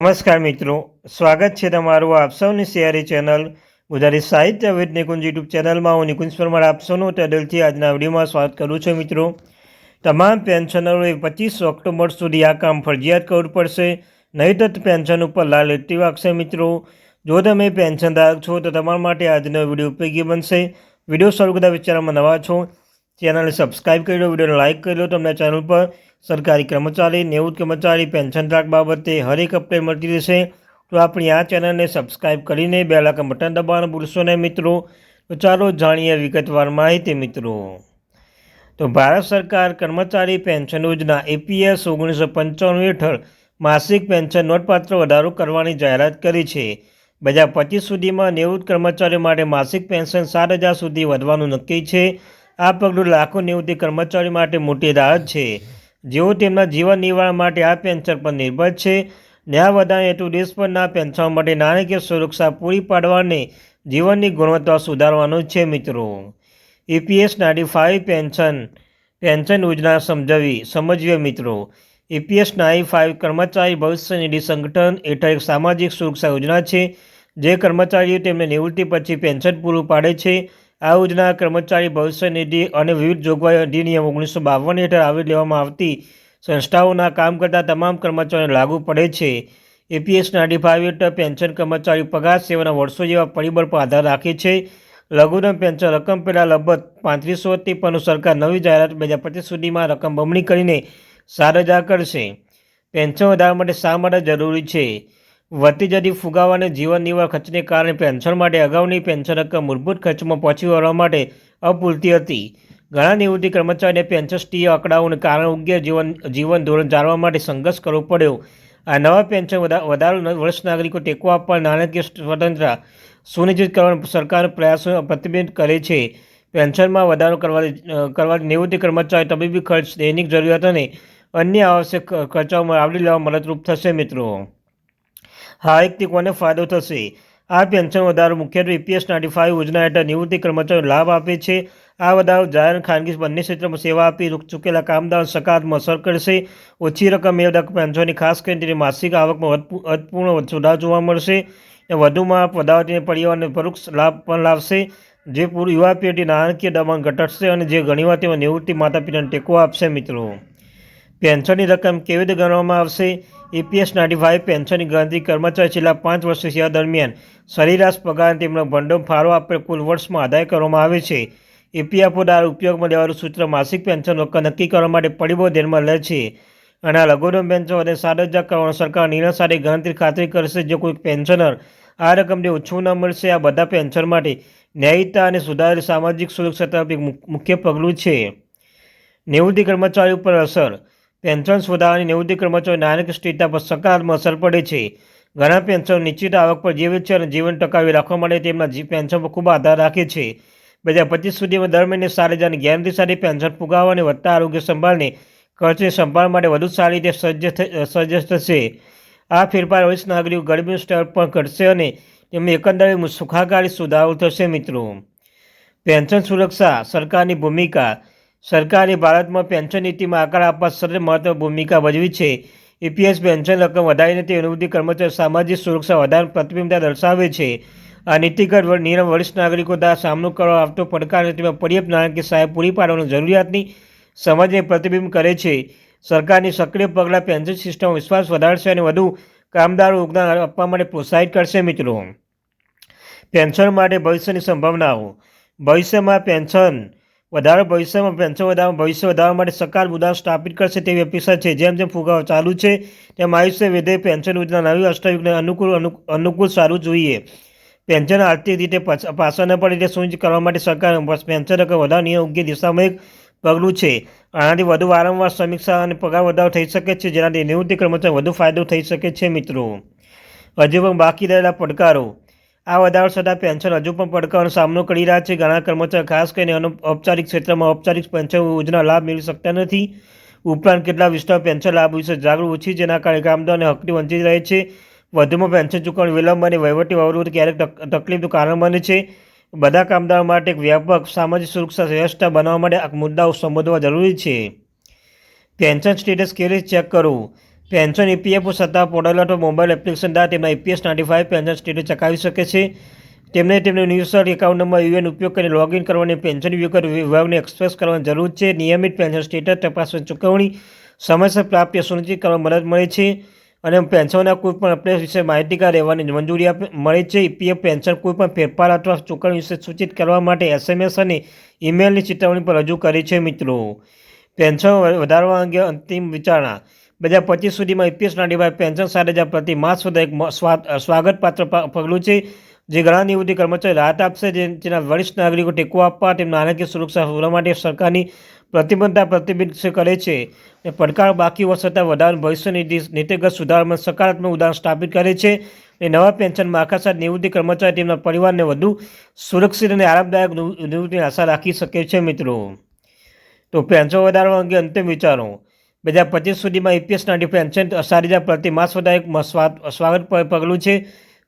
નમસ્કાર મિત્રો, સ્વાગત છે તમારું આપ સૌની સિયારી ચેનલ ગુજરાતી સાહિત્ય વિદ નિકુંજ યુટ્યુબ ચેનલમાં. હું નિકુંજ પરમાર, આપ સૌનું ટેડલથી આજના વિડીયોમાં સ્વાગત કરું છું મિત્રો. તમામ પેન્શનરોએ પચીસ ઓક્ટોબર સુધી આ કામ ફરજિયાત કરવું પડશે નહીં તો પેન્શન ઉપર લાલ લીટી વાગશે મિત્રો. જો તમે પેન્શનધારક છો, તો તમારા માટે આજનો વીડિયો ઉપયોગી બનશે. વીડિયો શરૂ કરતા વિચારમાં નવા છો, ચેનલને સબસ્ક્રાઈબ કરી લો, વિડીયોને લાઇક કરી લો, તમને ચેનલ પર સરકારી કર્મચારી, નેવું કર્મચારી, પેન્શન ટ્રાક બાબતે હરેક અપડેટ મળતી રહેશે. તો આપણી આ ચેનલને સબસ્ક્રાઈબ કરીને બે લાખ બટન દબાવવાનું ભૂલશો નહીં મિત્રો. તો ચાલો જાણીએ વિગતવાર માહિતી મિત્રો. તો ભારત સરકાર કર્મચારી પેન્શન યોજના એપીએસ ઓગણીસો પંચાણું હેઠળ માસિક પેન્શન નોંધપાત્ર વધારો કરવાની જાહેરાત કરી છે. બે હજાર પચીસ સુધીમાં નિવૃત્ત કર્મચારીઓ માટે માસિક પેન્શન સાત હજાર સુધી વધવાનું નક્કી છે. આ પગલું લાખો નિવૃત્તિ કર્મચારીઓ માટે મોટી રાહત છે. જેઓ તેમના જીવન નિર્વાહ માટે આ પેન્શન પર નિર્ભર છે. ન્યાય વધારે હેતુ દેશ પરના પેન્શન માટે નાણાકીય સુરક્ષા પૂરી પાડવાને જીવનની ગુણવત્તા સુધારવાનો છે મિત્રો. EPS ninety five pension pension યોજના સમજાવી સમજવીએ મિત્રો. ઈપીએસ નાઇન્ટી ફાઇવ કર્મચારી ભવિષ્ય નિધિ સંગઠન હેઠળ એક સામાજિક સુરક્ષા યોજના છે. જે કર્મચારીઓ તેમને નિવૃત્તિ પછી પેન્શન પૂરું પાડે છે. આ યોજના કર્મચારી ભવિષ્ય નિધિ અને વિવિધ જોગવાઈ અધિનિયમ ઓગણીસો બાવન હેઠળ આવરી લેવામાં આવતી સંસ્થાઓના કામ કરતા તમામ કર્મચારીઓને લાગુ પડે છે. એપીએસ નાઇન્ટી ફાઇવ હેઠળ પેન્શન કર્મચારી પગાર સેવાના વર્ષો જેવા પરિબળ પર આધાર રાખે છે. લઘુત્તમ પેન્શન રકમ પહેલાં લગભગ પાંત્રીસો પણ સરકાર નવી જાહેરાત બે હજાર પચીસ સુધીમાં રકમ બમણી કરીને હજાર કરશે. પેન્શન વધારવા માટે શા માટે જરૂરી છે? વધતી જતી ફુગાવા અને જીવન નિર્વાહ ખર્ચને કારણે પેન્શન માટે અગાઉની પેન્શન રકમ મૂળભૂત ખર્ચમાં પહોંચી વળવા માટે અપૂરતી હતી. ઘણા નિવૃત્તિ કર્મચારીને પેન્શનસ્ટીય આંકડાઓને કારણે યોગ્ય જીવન જીવન ધોરણ જાળવવા માટે સંઘર્ષ કરવો પડ્યો. આ નવા પેન્શન વધારો વરિષ્ઠ નાગરિકો ટેકો આપવા નાણાકીય સ્વતંત્રતા સુનિશ્ચિત કરવાનો સરકાર પ્રયાસો પ્રતિબિંબિત કરે છે. પેન્શનમાં વધારો કરવા કરવાથી નિવૃત્તિ કર્મચારી તબીબી ખર્ચ, દૈનિક જરૂરિયાત અને અન્ય આવશ્યક ખર્ચાઓમાં આવરી લેવા મદદરૂપ થશે મિત્રો. હા એકથી કોને ફાયદો થશે? આ પેન્શન વધારો મુખ્યત્વે ઈપીએસ નાઇન્ટી ફાઇવ યોજના હેઠળ નિવૃત્તિ કર્મચારીઓ લાભ આપે છે. આ વધારો જાહેર ખાનગી બંને ક્ષેત્રમાં સેવા આપી ચૂકેલા કામદારો સકારાત્મક અસર કરશે. ઓછી રકમ મેળવતા પેન્શનની ખાસ કરીને તેની માસિક આવકમાં અર્થપૂર્ણ સુધાર જોવા મળશે. અને વધુમાં વધારતીને પરિવારને પરોક્ષ લાભ પણ લાવશે જે પૂર, યુવા પેઢી નાણાકીય દબાણ ઘટાડશે અને જે ઘણીવાર તેમાં નિવૃત્તિ માતા પિતાને ટેકો આપશે મિત્રો. પેન્શનની રકમ કેવી રીતે ગણવામાં આવશે? એપીએસ નાઇન્ટી ફાઇવ પેન્શનની ગણતરી કર્મચારી છેલ્લા પાંચ વર્ષની સેવા દરમિયાન સરેરાશ પગાર તેમનો ભંડોળ ફાળો આપેલ કુલ વર્ષમાં આદાય કરવામાં આવે છે. એપીએફઓ દ્વારા ઉપયોગમાં લેવાનું સૂત્ર માસિક પેન્શન રકમ નક્કી કરવા માટે પરિબળો ધ્યાનમાં લે છે. અને આ લઘુત્તમ પેન્શન અને સાત હજાર કરવાનો સરકાર નિર્ણય સાથે ગણતરી ખાતરી કરશે જો કોઈ પેન્શનર આ રકમને ઓછું ન મળશે. આ બધા પેન્શન માટે ન્યાયિકતા અને સુધારેલ સામાજિક સુરક્ષા તરફ એક મુખ્ય પગલું છે. નિવૃત્તિ કર્મચારી ઉપર અસર પેન્શન સુધારાની નિવૃત્તિ કર્મચારીઓ નાણાકીય સ્થિરતા પર સકારાત્મક અસર પડે છે. ઘણા પેન્શન નિશ્ચિત આવક પર જીવે છે અને જીવન ટકાવી રાખવા માટે તેમના પેન્શન પર ખૂબ આધાર રાખે છે. બે હજાર પચીસ સુધીમાં દર મહિને સારી હજારની ગેરંટી સાથે પેન્શન ફુગાવવા અને વધતા આરોગ્ય સંભાળને ખર્ચની સંભાળ માટે વધુ સારી રીતે સજ્જ સજ્જ થશે. આ ફેરફાર વરિષ્ઠ નાગરિકો ગરીબીનું સ્તર પણ ઘટશે અને તેમની એકંદરે સુખાકારી સુધારો થશે મિત્રો. પેન્શન સુરક્ષા સરકારની ભૂમિકા સરકારે ભારતમાં પેન્શન નીતિમાં આકાર આપવા સર્વ મહત્વ ભૂમિકા ભજવી છે. ઈપીએસ પેન્શન રકમ વધારીને તે અનુભૂતિ કર્મચારી સામાજિક સુરક્ષા વધારે પ્રતિબિંબતા દર્શાવે છે. આ નીતિગત નિયમ વરિષ્ઠ નાગરિકો દ્વારા સામનો કરવા આવતો પડકાર તેમાં પર્યાપ્ત નાણાકીય સહાય પૂરી પાડવાની જરૂરિયાતની સમજને પ્રતિબિંબ કરે છે. સરકારની સક્રિય પગલાં પેન્શન સિસ્ટમ વિશ્વાસ વધારશે અને વધુ કામદારો યોગદાન આપવા માટે પ્રોત્સાહિત કરશે મિત્રો. પેન્શન માટે ભવિષ્યની સંભાવનાઓ. ભવિષ્યમાં પેન્શન વધારો ભવિષ્યમાં પેન્શન વધારવા ભવિષ્ય વધારવા માટે સરકાર મુદ્દા સ્થાપિત કરશે તેવી અપેક્ષા છે. જેમ જેમ ફુગાવો ચાલુ છે, તેમ આયુષ્ય વિધેય પેન્શન યોજના નવી વાસ્તવિકને અનુકૂળ અનુકૂળ સારું જોઈએ. પેન્શન આર્થિક રીતે પાછા ન પડે તે સુનિશ્ચિત કરવા માટે સરકાર પેન્શન રકમ વધારવાની યોગ્ય દિશામાં એક પગલું છે. આનાથી વધુ વારંવાર સમીક્ષા અને પગાર વધારો થઈ શકે છે, જેનાથી નિવૃત્તિ કર્મચારી વધુ ફાયદો થઈ શકે છે, મિત્રો. હજુ પણ બાકી રહેલા પડકારો. આ વધારો છતાં પેન્શન હજુ પણ પડકારનો સામનો કરી રહ્યા છે. ઘણા કર્મચારી ખાસ કરીને ઔપચારિક ક્ષેત્રમાં ઔપચારિક પેન્શન યોજના લાભ મેળવી શકતા નથી. ઉપરાંત કેટલા વિસ્તાર પેન્શન લાભ વિશે જાગૃત ઓછી, જેના કારણે કામદારોને હકથી વંચિત રહે છે. વધુમાં પેન્શન ચૂકવણી વિલંબ અને વહીવટી અવરોધ ક્યારેક તકલીફનું કારણ બને છે. બધા કામદારો માટે એક વ્યાપક સામાજિક સુરક્ષા વ્યવસ્થા બનાવવા માટે આ મુદ્દાઓ સંબોધવા જરૂરી છે. પેન્શન સ્ટેટસ કેવી રીતે ચેક કરવું? પેન્શન ઈપીએફઓ સત્તા પોર્ટલ અથવા મોબાઈલ એપ્લિકેશન દ્વારા તેમના EPS ninety five pension status ચકાવી શકે છે. તેમને તેમનો યુનિવર્સલ એકાઉન્ટ નંબર યુએન ઉપયોગ કરીને લોગિન કરવાની પેન્શન વિગત વિભાગને એક્સપ્રેસ કરવાની જરૂર છે. નિયમિત પેન્શન સ્ટેટસ તપાસવાની ચૂકવણી સમયસર પ્રાપ્તિ સુનિશ્ચિત કરવા મદદ મળે છે અને પેન્શનના કોઈપણ અપડેટ વિશે માહિતીગાર રહેવાની મંજૂરી મળે છે. ઈપીએફ પેન્શન કોઈપણ ફેરફાર અથવા ચૂકવણી વિશે સૂચિત કરવા માટે એસએમએસ અને ઈમેલની ચેતવણી પર રજૂ કરી છે મિત્રો. પેન્શન વધારવા અંગે અંતિમ વિચારણા બે હજાર પચીસ સુધીમાં ઈપીએસ નાઇન્ટી પેન્શન સાત હજાર પ્રતિ માસ સુધી એક સ્વા- સ્વાગતપાત્ર પગલું છે, જે ઘણા નિવૃત્તિ કર્મચારી રાહત આપશે જેના વરિષ્ઠ નાગરિકો ટેકો આપવા, તેમના નાણાકીય સુરક્ષા સુધારવા માટે સરકારની પ્રતિબદ્ધતા પ્રતિબિંબિત કરે છે. અને પડકાર બાકી હોવા છતાં વધારે ભવિષ્ય નિધિ, નીતિગત સુધારમાં સકારાત્મક ઉદાહરણ સ્થાપિત કરે છે. અને નવા પેન્શન માળખા સાથે નિવૃત્તિ કર્મચારી તેમના પરિવારને વધુ સુરક્ષિત અને આરામદાયક નિવૃ- નિવૃત્તિની આશા રાખી શકે છે મિત્રો. તો પેન્શન વધારવા અંગે અંતિમ વિચારો. બે હજાર પચીસ સુધીમાં ઈપીએસ ડિફેન્સન્ટ પેન્શન સાત હજાર પ્રતિ માસ વધારે એક સ્વાગત પગલું છે.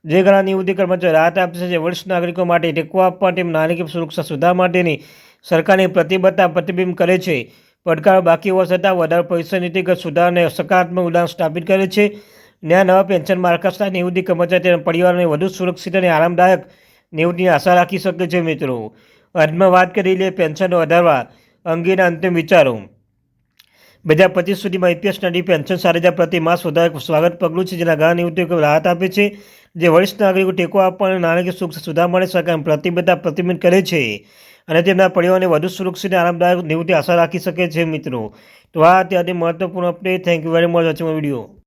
જે ઘણા નિવૃત્તિ કર્મચારી રાહત આપશે જે વરિષ્ઠ નાગરિકો માટે ટેકો આપવા તેમ નાણાકીય સુરક્ષા સુધાર માટેની સરકારની પ્રતિબદ્ધતા પ્રતિબિંબ કરે છે. પડકારો બાકી હોવા છતાં વધારે ભવિષ્ય નીતિગત સુધારને સકારાત્મક ઉદાહરણ સ્થાપિત કરે છે. ન્યા નવા પેન્શન માર્કસના નિવૃત્તિ કર્મચારી તેના પરિવારને વધુ સુરક્ષિત અને આરામદાયક નિવૃત્તિની આશા રાખી શકે છે મિત્રો. અંતમાં વાત કરી લઈએ પેન્શન વધારવા અંગેના અંતિમ વિચારો. બે હજાર પચીસ સુધીમાં ઈપીએસ નડી પેન્શન સાત હજાર પ્રતિ માસ વધારે સ્વાગત પગલું છે. જેના ઘણા નિવૃત્તિઓ રાહત આપે છે. જે વરિષ્ઠ નાગરિકો ટેકો આપવા અને નાણાકીય સુખ સુધાર મળે સરકાર પ્રતિબદ્ધતા પ્રતિબિંબ કરે છે અને તેમના પરિવારને વધુ સુરક્ષિત આરામદાયક નિવૃત્તિ આશા રાખી શકે છે મિત્રો. તો આ અત્યારે મહત્વપૂર્ણ update thank you very much watching video